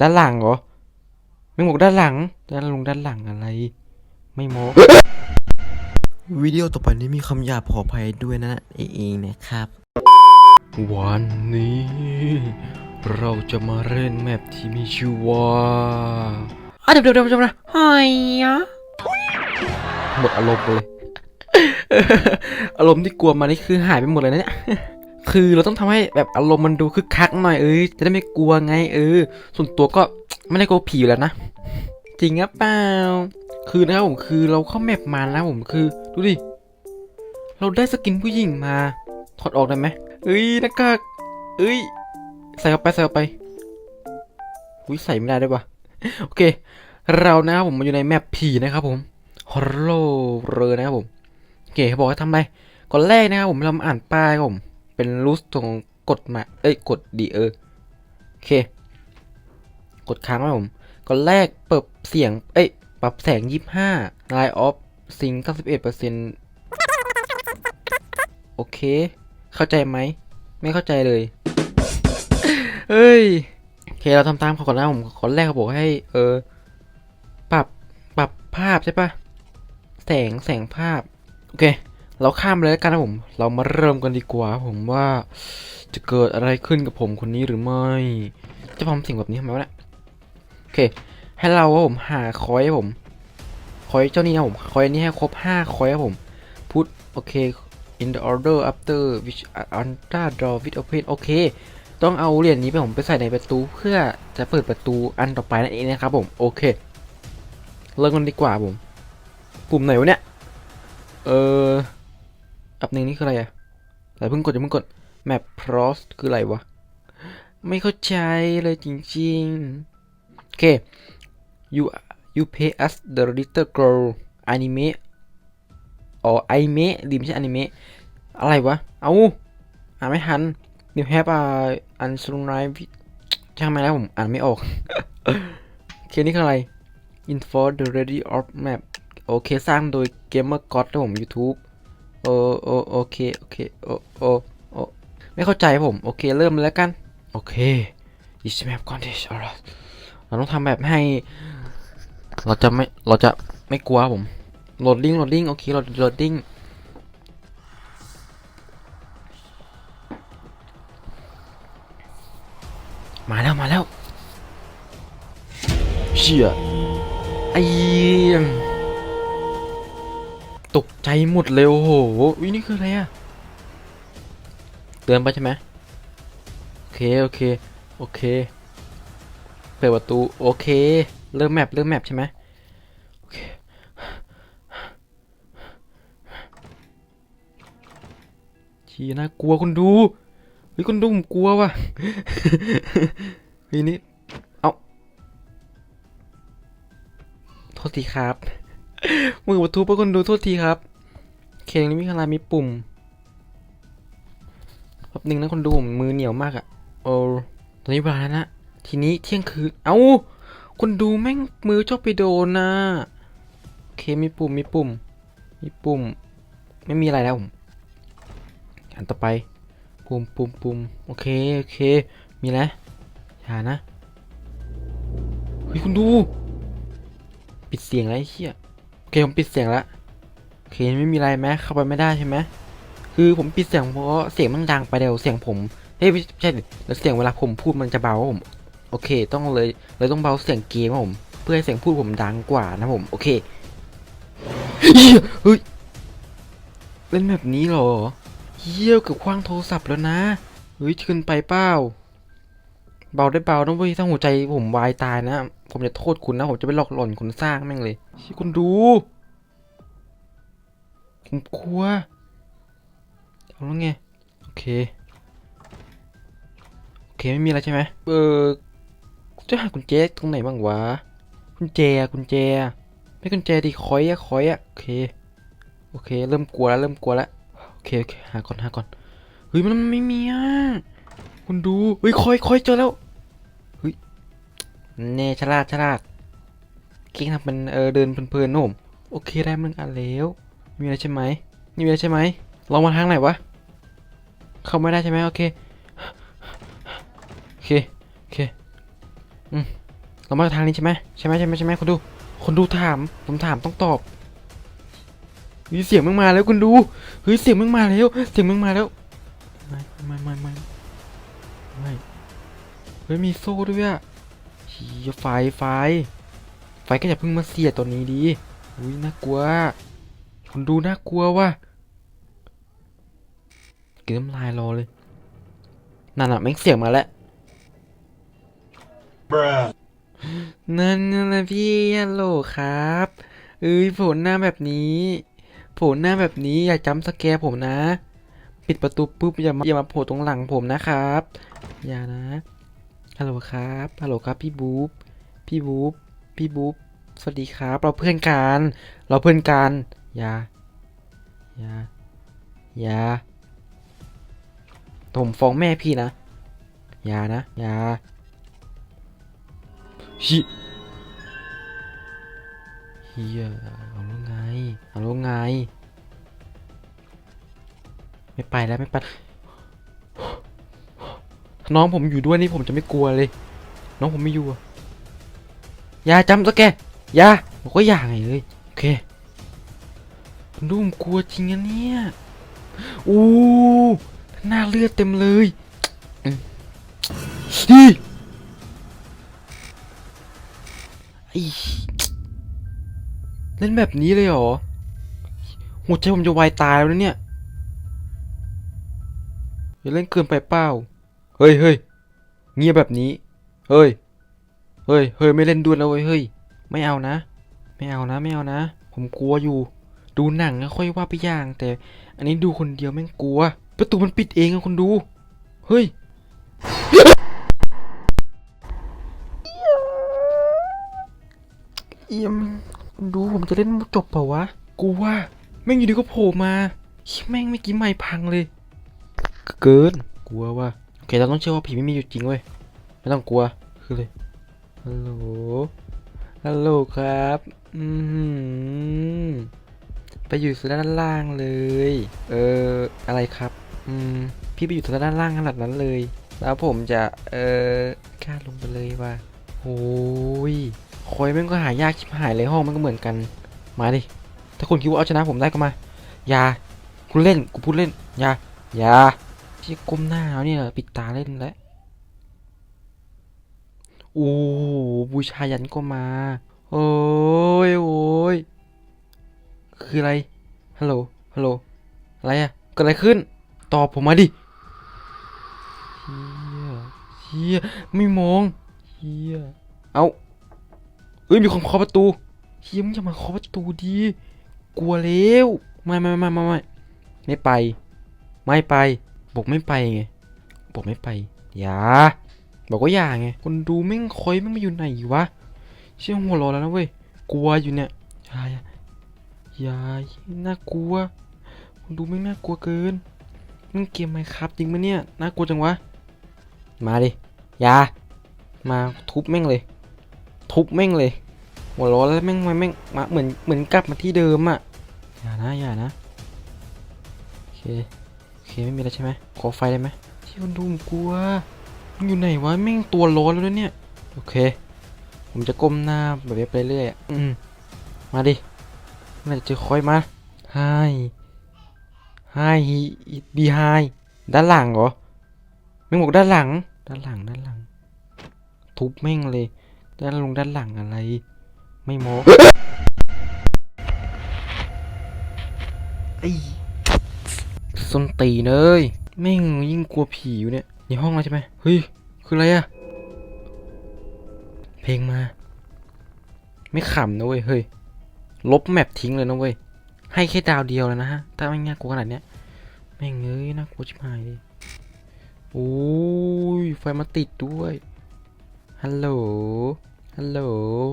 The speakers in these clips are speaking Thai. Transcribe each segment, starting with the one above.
ด้านหลังเหรอไม่บอกด้านหลัง ด้านลงด้านหลังอะไร ไม่โมวิดีโอต่อไปนี้มีคำหยาบขออภัยด้วยนะเองนะครับ วันนี้ เราจะมาเล่นแมปที่มีชื่อว่าอะเดี๋ยวเดี๋ยวเดี๋ยวเดี๋ยวนะหอยอะหมดอารมณ์เลย อารมณ์ที่กลัวมานี่คือหายไปหมดเลยนะเนี่ย คือเราต้องทำให้แบบอารมณ์มันดูคึกคักหน่อยเอ้ยจะได้ไม่กลัวไงเออ ส่วนตัวก็ไม่ได้กลัวผีแล้วนะ จริงหรือเปล่า คือนะครับผมคือเราเข้าแมปมานะผมคือ ดูดิ เราได้สกินผู้หญิงมา ถอดออกได้ไหมเอ้ยน้ากากเอ้ย ใส่เข้าไปใส่เข้าไปอุ้ยใส่ไม่ได้ด้วยวะโอเค เรานะครับผมมาอยู่ในแมปผีนะครับผมฮอร์โรเรนะครับผมโอเคเขาบอกให้ทำอะไรก่อนแรกนะครับผมเรามาอ่านป้ายผม เป็นรูสตรงกดมา เอ้ย กดดีเออ โอเค กดค้างไว้ผมก่อนแรกเปิดเสียง เอ้ย ปรับแสงยี่ห้า Line of Sync 91เปอร์เซ็นต์โอเค เข้าใจไหม ไม่เข้าใจเลย เฮ้ย โอเค เราทำตามเขาก่อนนะผมขอแรกเขาบอกให้ เออ ปรับ ปรับภาพใช่ปะ แสง แสงภาพ โอเค เราข้ามเลยแล้วกันนะผม เรามาเริ่มกันดีกว่าผมว่าจะเกิดอะไรขึ้นกับผมคนนี้หรือไม่ จะทำสิ่งแบบนี้ทำไมวะเนี่ยโอเค ให้เราครับผมหาคอยผม คอยเจ้านี่นะผมคอยนี้ให้ครบห้าคอยครับผมพุทโอเค in the order after which anta draw with open โอเค ต้องเอาเหรียญนี้ไปผมไปใส่ในประตูเพื่อจะเปิดประตูอันต่อไปนั่นเองนะครับผมโอเคเริ่มกันดีกว่าผม ปุ่มไหนวะเนี่ยเออ อับหนึ่งนี่คืออะไรอะแต่เพิ่งกดอย่าเพิ่งกด map pros คืออะไรวะ ไม่เข้าใจเลยจริงๆ โอเค you you pay us the little girl anime อ๋อไอเมะดีไม่ใช่อนิเมะอะไรวะ เอาอ่านไม่ทัน New have a u n s u r i v e ช่างไม่แล้วผมอ่านไม่ออกโอเคนี่คืออะไร info the ready of map โอเค สร้างโดย gamer god ครับผม YouTube โอโอโอเคโอเคโอโอโอไม่เข้าใจผม โอเคเริ่มเลยแล้วกัน โอเค this map contest เราต้องทำแบบให้ เราจะไม่ เราจะไม่กลัวผมโหลดดิ้งโหลดดิ้งโอเคโหลดโหลดดิ้งมาแล้ว มาแล้ว เชี่ยไอ้ ตกใจหมดเลยโอ้โหวินี่คืออะไรอะเตือนไปใช่ไหมโอเค โอเค โอเค เปิดประตู โอเค เริ่มแมปเริ่มแมปใช่ไหมโอเค ชีน่ากลัวคนดูเฮ้ยคนดูผมกลัวว่ะเฮ้ยนี่เอาโทษทีครับ มือประตูเพื่อคนดูโทษทีครับเคงนี้มีอะไรมีปุ่มแป๊บหนึงนะคนดูผมมือเหนียวมากอะโอ้ตอนนี้เวลาแล้วนะ ทีนี้เที่ยงคืน เอ้า คนดูแม่งมือชอบไปโดนนะโอเคมีปุ่มมีปุ่ม มีปุ่ม ไม่มีอะไรแล้วผมอันต่อไปปุ่มปุ่มปุ่มโอเคโอเค มีแล้วอย่านะเฮ้ยคุณดู ปิดเสียงแล้วไอ้เหี้ย คผมปิดเสียงล้วโอเคไม่มีอะไรไหมเข้าไปไม่ได้ใช่ไหมคือผมปิดเสียงเพราะเสียงมันดังไปเดี๋ยวเสียงผมเฮ้ยไม่ใช่แล้วเสียงเวลาผมพูดมันจะเบาผมโอเค ต้องเลยเลยต้องเบาเสียงเกมผม เพื่อให้เสียงพูดผมดังกว่านะผม โอเคเหี้ยเฮ้ยเล่นแบบนี้เหรอเยี่ยวเกับคว้างโทรศัพท์แล้วนะเฮ้ยขึ้นไปเปล่าเบาได้เบานะเว้ยถ้าหัวใจผมวายตายนะ ผมจะโทษคุณนะ ผมจะไปหลอกหล่อนคุณสร้างแม่งเลย ชิคุณดู ผมกลัว เอาแล้วไง โอเค โอเค ไม่มีอะไรใช่ไหมเออจะหากุญแจตรงไหนบ้างวะ กุญแจกุญแจ ไม่กุญแจดิคอยอะคอยอะโอเค โอเค เริ่มกลัวแล้ว เริ่มกลัวแล้ว โอเคโอเคหาก่อนหาก่อน เฮ้ย มันไม่มีอะคุณดู เฮ้ยคอยคอยเจอแล้ว เฮ้ย แน่ฉลาดฉลาด เก่งทำเป็นเออเดินเพลินๆนะผมโอเคได้มันอ่านแล้วมีอะไรใช่ไหมนี่มีอะไรใช่ไหมลองมาทางไหนวะเข้าไม่ได้ใช่ไหมโอเคโอเคโอเคอืมเรามาทางนี้ใช่ไหมใช่ไหมใช่ไหมใช่ไหมคนดู คนดูถาม ผมถามต้องตอบมีเสียงมึงมาแล้วคุณดูเฮ้ยเสียงมึงมาแล้ว เสียงมึงมาแล้วไม่ไม่ไม่ไม่ไม่เฮ้ยมีโซ่ด้วยอะเฮียไฟไฟ ไฟก็อย่าเพิ่งมาเสียตัวนี้ดีอุ้ยน่ากลัวคุณดูน่ากลัวว่ะกินน้ำลายรอเลย นั่นอะแม่งเสียงมาแล้ว Bruh. นั่นนะพี่ฮัลโหลครับ เอ้ยโผล่หน้าแบบนี้โผล่หน้าแบบนี้อย่าจำสแกร์ผมนะ ปิดประตูปุ๊บอย่ามาอย่ามาโผล่ตรงหลังผมนะครับ อย่านะฮัลโหลครับฮัลโหลครับพี่บู๊บพี่บู๊บ พี่บู๊บสวัสดีครับ เราเพื่อนกัน เราเพื่อนกันอย่าอย่าอย่าผมฟ้องแม่พี่นะอย่านะอย่าฮิเฮียเอาแล้วไง เอาแล้วไง ไม่ไปแล้วไม่ไปน้องผมอยู่ด้วยนี่ผมจะไม่กลัวเลย น้องผมไม่อยู่อะ อย่าจำสแกอย่าบอกว่าอย่าไงเลยโอเคผมดูมกลัวจริงอะเนี่ยอู้หน้าเลือดเต็มเลยดีไอเล่นแบบนี้เลยเหรอหัวใจผมจะวายตายแล้วเนี่ยอย่าเล่นเกินไปเปล่าเฮ้ยเฮ้ยเงียบแบบนี้ เฮ้ย เฮ้ยเฮ้ยไม่เล่นด้วยแล้วเว้ยเฮ้ยไม่เอานะ ไม่เอานะไม่เอานะ ผมกลัวอยู่ ดูหนังก็ค่อยว่าไปอย่าง แต่อันนี้ดูคนเดียวแม่งกลัว ประตูมันปิดเองอะคนดู เฮ้ยเอี่ยมดูผมจะเล่นจบเปล่าวะ กูว่าแม่งอยู่ดีก็โผล่มาแม่งไม่กี้ไม่พังเลย เกิน กลัวว่าโอเคเราต้องเชื่อว่าผีไม่มีอยู่จริงเว้ย ไม่ต้องกลัว คือเลย ฮัลโหล ฮัลโหลครับ อืมไปอยู่ด้านล่างเลย เออ อะไรครับ อืม พี่ไปอยู่ด้านล่างขนาดนั้นเลย แล้วผมจะ เออกล้าลงไปเลยว่าโอ้ยคอยแม่งก็หายากชิบหายเลยห้องมันก็เหมือนกัน มาดิ ถ้าคุณคิดว่าเอาชนะผมได้ก็มา อย่า คุณเล่น กูพูดเล่น อย่า อย่าที่ก้มหน้าแล้วเนี่ยปิดตาเล่นแล้ว โอ้โหบูชายันก็มา โอ้ยโอ้ยคืออะไร ฮัลโหล ฮัลโหล อะไรอะเกิดอะไรขึ้น ตอบผมมาดิเฮียเฮียไม่มองเฮียเอาเอ้ยมีคนเคาะประตูเฮียมึงอย่ามาเคาะประตูดีกลัวแล้วไม่ไม่ไม่ไม่ไม่ไม่ไป ไม่ไป บอกไม่ไปไง บอกไม่ไป อย่า บอกว่าอย่าไง คนดูแม่งคอยแม่งมาอยู่ไหนวะ เชื่อหัวรอแล้วนะเว้ย กลัวอยู่เนี่ยอย่าอย่ายน่ากลัว คนดูแม่งน่ากลัวเกินมึงเกมไหมครับจริงไหมเนี่ย น่ากลัวจังวะ มาดิ อย่า มาทุบแม่งเลย ทุบแม่งเลย หัวร้อนแล้วแม่งมาแม่งมาเหมือนเหมือนกลับมาที่เดิมอะ อย่านะอย่านะ โอเค โอเคไม่มีแล้วใช่ไหมขอไฟได้ไหมที่คนดูมกลัว อยู่ไหนวะแม่งตัวร้อนแล้วเนี่ย โอเค ผมจะก้มหน้าแบบนี้ไปเรื่อยอะอืมมาดิน่าจะเจอคอยมาไฮไฮบีไฮด้านหลังเหรอแม่งบอกด้านหลัง ด้านหลังด้านหลัง ทุบแม่งเลย ด้านลงด้านหลังอะไร ไม่โมไอ้ส้นตีเอ้ยแม่งยิ่งกลัวผีอยู่เนี่ย นห้องแล้วใช่ไหมเฮ้ย คืออะไรอะเพลงมา ไม่ขำนะเว้ย เฮ้ย ลบแมปทิ้งเลยนะเว้ย ให้แค่ดาวเดียวแล้วนะฮะ ถ้าไม่ง่ายกลัวขนาดเนี้ย แม่งเอ้ยน่ากลัวชิบหายเลยโอ้ย ไฟมาติดด้วย ฮัลโหล ฮัลโหล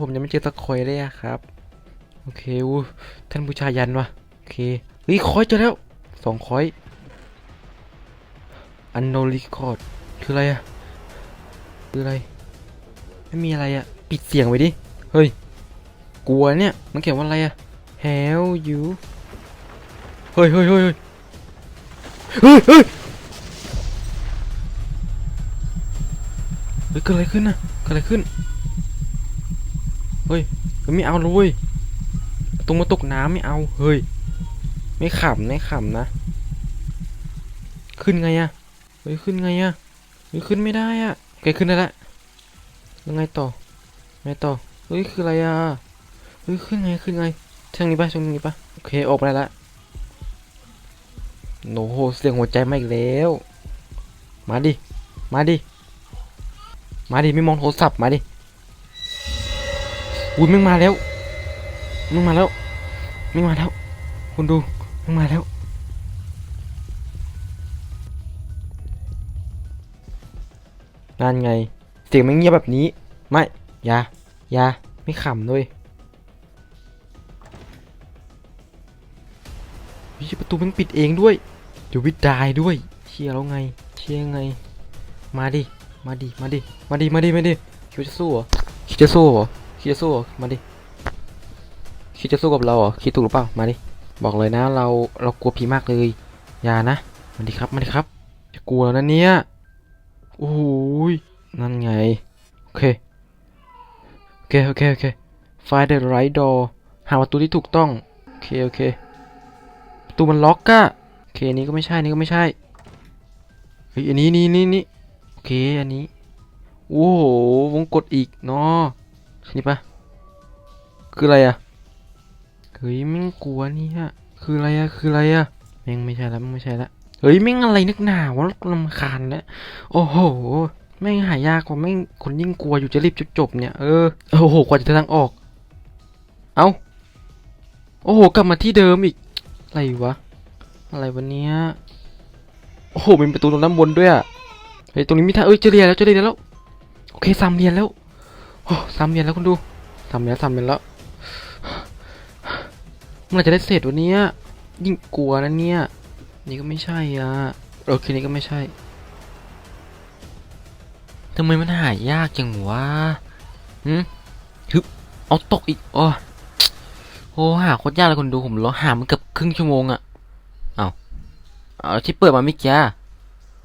ผมยังไม่เจอตะคอยเลยอะครับ โอเคอู้ท่านบูชายันวะโอเคเฮ้ยคอยเจอแล้วสองคอย อันโนริคอร์ดคืออะไรอะคืออะไร ไม่มีอะไรอะปิดเสียงไว้ดิ เฮ้ย กลัวเนี่ย มันเขียนว่าอะไรอะ Hell you เฮ้ยเฮ้ยเฮ้ยเฮ้ยเฮ้ยเฮ้ยเกิดอะไรขึ้นนะเกิดอะไรขึ้น เฮ้ยไม่เอาเลยตรงมาตกน้ำไม่เอา เฮ้ย ไม่ขำไม่ขำนะ ขึ้นไงอะ ฮ้ยขึ้นไงอะเฮ้ยขึ้นไม่ได้อะแกขึ้นได้ละยังไงต่อไงต่อเฮ้ยคืออะไรอะเฮ้ยขึ้นไงขึ้นไงทางนี้ปะทางนี้ปะโอเคออกไปได้ละโอ้โหเสียงหัวใจมาอีกแล้ว มาดิมาดิมาดิไม่มองโทรศัพท์มาดิอุ้ยมึงมาแล้วมึงมาแล้วมึงมาแล้ว คุณดูมึงมาแล้ว นั่นไง เสียงมันเงียบแบบนี้ ไม่ อย่า อย่า ไม่ขำด้วยวิประตูมันปิดเองด้วย เดี๋ยววิดายด้วย เชียร์แล้วไง เชียร์ไง มาดิ มาดิ มาดิ มาดิ มาดิ มาดิ คิดจะสู้เหรอ คิดจะสู้เหรอ คิดจะสู้เหรอ มาดิ คิดจะสู้กับเราเหรอ คิดถูกหรือเปล่า มาดิ บอกเลยนะ เรา เรากลัวผีมากเลย อย่านะ มาดิครับ มาดิครับ จะกลัวแล้วนะเนี่ย โอ้โหยนั่นไง โอเค โอเค โอเค โอเค find the right door หาประตูที่ถูกต้อง โอเค โอเค ประตูมันล็อกอะโอเค นี่ก็ไม่ใช่ นี่ก็ไม่ใช่ เฮ้ย อันนี้นี่นี่นี่โอเค อันนี้ โอ้โห วงกดอีกเนาะนี่ปะคืออะไรอะเฮ้ยม่งกลัวนี่ฮะ คืออะไรอะคืออะไรอะแม่งไม่ใช่แล้วไม่ใช่แล้ว เฮ้ยแม่งอะไรนึกหนาวะลำคาญแล้วโอ้โหแม่งหายากกว่าแม่งคนยิ่งกลัวอยู่จะรีบจบจบเนี่ยเออโอ้โหกว่าจะทางออก เอาโอ้โหกลับมาที่เดิมอีกอะไรวะอะไรวะเนี้ยโอ้โหเป็นประตูตรงด้านบนด้วยอะเฮ้ยตรงนี้มีทางเอ้ยเจอเรียนแล้วเจอเรียนแล้วโอเคสามเรียนแล้วโอ้สามเรียนแล้วคุณดูสามเรียนสามเรียนแล้วเมื่อจะได้เสร็จวันนี้ยยิ่งกลัวนะเนี่ย นี่ก็ไม่ใช่อะโอเคนี่ก็ไม่ใช่ทำไมมันหายากจังวะหืมฮึบเอาตกอีกโอ้โอ้หาโคตรยากเลยคนดูผมรอหามันเกือบครึ่งชั่วโมงอะเอาเอาที่เปิดมาไม่กี่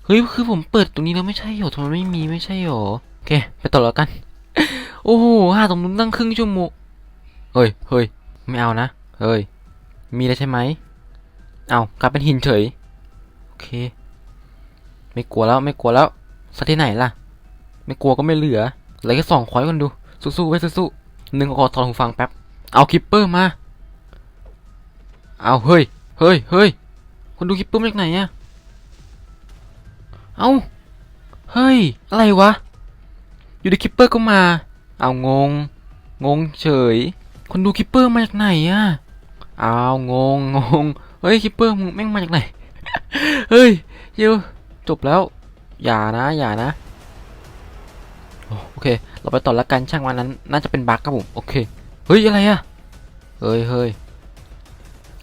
เฮ้ยคือผมเปิดตรงนี้แล้วไม่ใช่หรอทำไมไม่มีไม่ใช่หรอโอเค ไปต่อแล้วกัน โอ้โหหาตรงนู้นตั้งครึ่งชั่วโมงเฮ้ยเฮ้ยไม่เอานะเฮ้ยมีแล้วใช่ไหม เอากลายเป็นหินเฉย โอเค ไม่กลัวแล้วไม่กลัวแล้วสักที่ไหนล่ะ ไม่กลัวก็ไม่เหลือเหลือแค่สองคอยกันดู สู้ๆไว้สู้ๆหนึ่งขอถอนหูฟังแป๊บ เอาคิปเปอร์มา เอาเฮ้ย เฮ้ยเฮ้ยคุณดูคิปเปอร์มาจากไหนอะเอาเฮ้ย อะไรวะ อยู่ดีคิปเปอร์ก็มา เอางง งงเฉย คนดูคิปเปอร์มาจากไหนอะเอางงงง เฮ้ยคิปเปอร์มึงแม่งมาจากไหน เฮ้ยเยวจบแล้ว อย่านะอย่านะ โอเค เราไปต่อละกันช่างวันนั้น น่าจะเป็นบั๊กครับผม โอเค เฮ้ย อะไรอะเฮ้ยเฮ้ย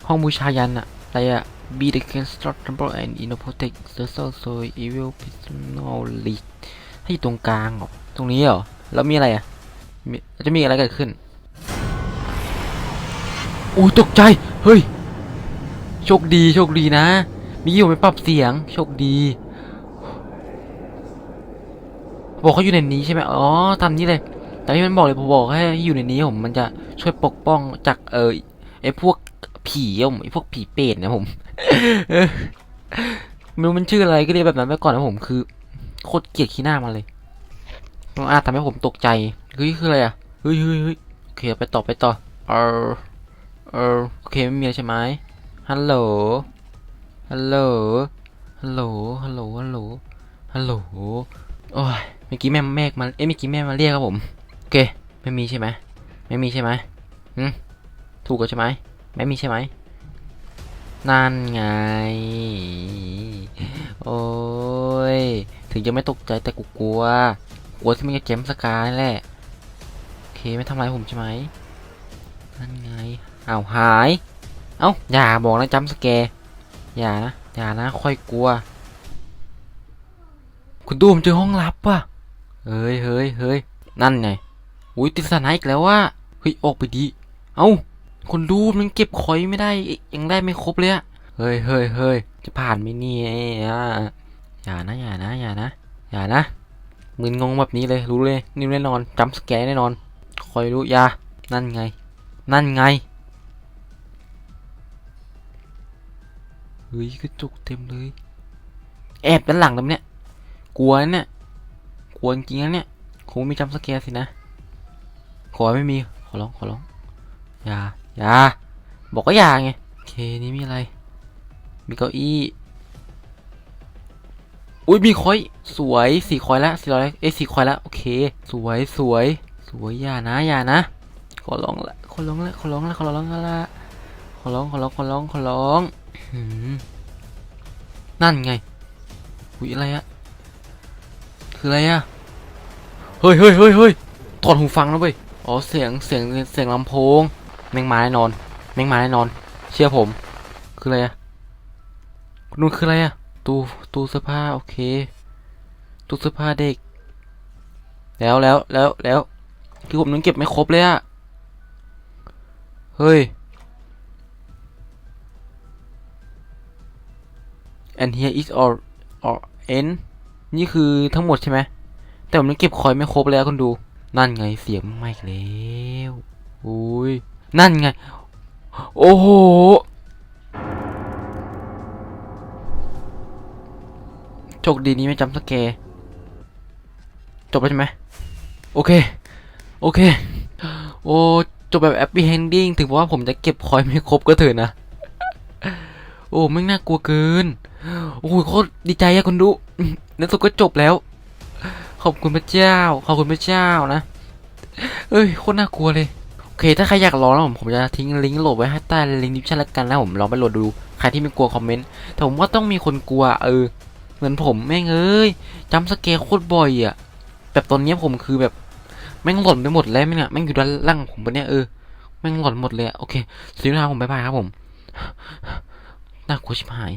ห้องบูชายันอะอะไรอะ be the constructible and in protect the soul so evil personal lead ให้อยู่ตรงกลางเหรอ ตรงนี้เหรอ แล้วมีอะไรอะมีจะมีอะไรเกิดขึ้นโอ้ยตกใจ เฮ้ย โชคดีโชคดีนะ มีอยู่ไม่ปรับเสียง โชคดี บอกเขาอยู่ในนี้ใช่ไหมอ๋อตามนี้เลย แต่ที่มันบอกเลยผมบอกให้อยู่ในนี้ผมมันจะช่วยปกป้องจากเออไอพวกผีอะผมไอพวกผีเปรตนะผมไม่รู้มันชื่ออะไรก็เรียกแบบนั้นไปก่อนนะผมคือโคตรเกลียดขี้หน้ามันเลยมันอาทำให้ผมตกใจเฮ้ยคืออะไรอะเฮ้ยเฮ้ยเฮ้ยโอเคไปต่อไปต่อเออเออโอเคไม่มีอะไรใช่ไหม ฮัลโหล ฮัลโหล ฮัลโหล ฮัลโหล ฮัลโหล ฮัลโหล โอ้ย เมื่อกี้แม่แม่มา เอ้ยเมื่อกี้แม่มาเรียกครับผม โอเค ไม่มีใช่ไหม ไม่มีใช่ไหมหืมถูกกันใช่ไหม ไม่มีใช่ไหม นั่นไง โอ้ย ถึงจะไม่ตกใจแต่กูกลัว กลัวที่มันจะเจมสกานี่แหละ โอเคไม่ทำอะไรผมใช่ไหม นั่นไงอ้าวหาย เอ้า อย่าบอกนะจัมสแกร์อย่านะ อย่านะ ค่อยกลัว คุณดูผมเจอห้องลับว่ะ เฮ้ยเฮ้ยเฮ้ยนั่นไง อุ้ยติดสนายอีกแล้วว่าเฮ้ย ออกไปดี เอ้า คนดูมันเก็บคอยไม่ได้ ยังได้ไม่ครบเลยอะเฮ้ยเฮ้ยเฮ้ยจะผ่านไมเนี่ยอะอย่านะ อย่านะ อย่านะ อย่านะ มึนงงแบบนี้เลย รู้เลย นี่แน่นอนจำสแกนแน่นอน คอยรู้ยา นั่นไง นั่นไง เฮ้ยกระจกเต็มเลย แอบด้านหลังตรงเนี้ยกลัวนะเนี่ย กลัวจริงๆนะเนี่ย คงมีจำสแกร์สินะ ขอไม่มี ขอร้อง ขอร้อง อย่า อย่า บอกก็อย่าไง โอเค นี่มีอะไร มีเก้าอี้ อุ้ยมีคอย สวยสี่คอยละสี่ร้อยเอ้ยสี่คอยละ โอเค สวยสวย สวย อย่านะ อย่านะ ขอร้องละ ขอร้องละ ขอร้องละ ขอร้องละ ขอร้องขอร้องขอร้องขอร้องหืม นั่นไงอุ้ยอะไรอะคืออะไรอะเฮ้ยเฮ้ยเฮ้ยเฮ้ยถอดหูฟังแล้วเว้ยอ๋อเสียงเสียงเสียงลำโพงแมงมาแน่นอนแมงมาแน่นอน เชื่อผม คืออะไรอะนู่นคืออะไรอะตู้ตู้เสื้อผ้าโอเคตู้เสื้อผ้าเด็ก แล้วแล้วแล้วแล้วคือผมยังเก็บไม่ครบเลยอะเฮ้ย and here is all all end นี่คือทั้งหมดใช่ไหม แต่ผมยังเก็บคอยไม่ครบเลยอะคุณดู นั่นไงเสียงไม่แล้วอุ้ย นั่นไง โอ้โห โชคดีนี้ไม่จำสแกร์จบแล้วใช่ไหม โอเค โอเค โอ้ จบแบบแอปปี้เฮนดิ้งถึงว่าผมจะเก็บคอยไม่ครบก็เถอะนะ โอ้ไม่น่ากลัวเกิน โอ้โหโคตรดีใจอะคุณดูอืมในสุดก็จบแล้ว ขอบคุณพระเจ้า ขอบคุณพระเจ้านะเอ้ยโคตรน่ากลัวเลยโอเค ถ้าใครอยากลองนะผมผมจะทิ้งลิงก์โหลดไว้ให้ใต้ลิงก์ดิสคริปชั่นละกันนะผมลองไปโหลดดูใครที่ไม่กลัวคอมเมนต์แต่ผมว่าต้องมีคนกลัวเออเหมือนผมแม่งเอ้ยจำสเกลโคตรบ่อยอะแบบตอนนี้ผมคือแบบแม่งหล่นไปหมดแล้วแม่งอะแม่งอยู่ด้านล่างผมปะเนี่ยเออแม่งหล่นหมดเลยโอเคสีหน้าผมบายบายครับผมน่ากลัวชิบหาย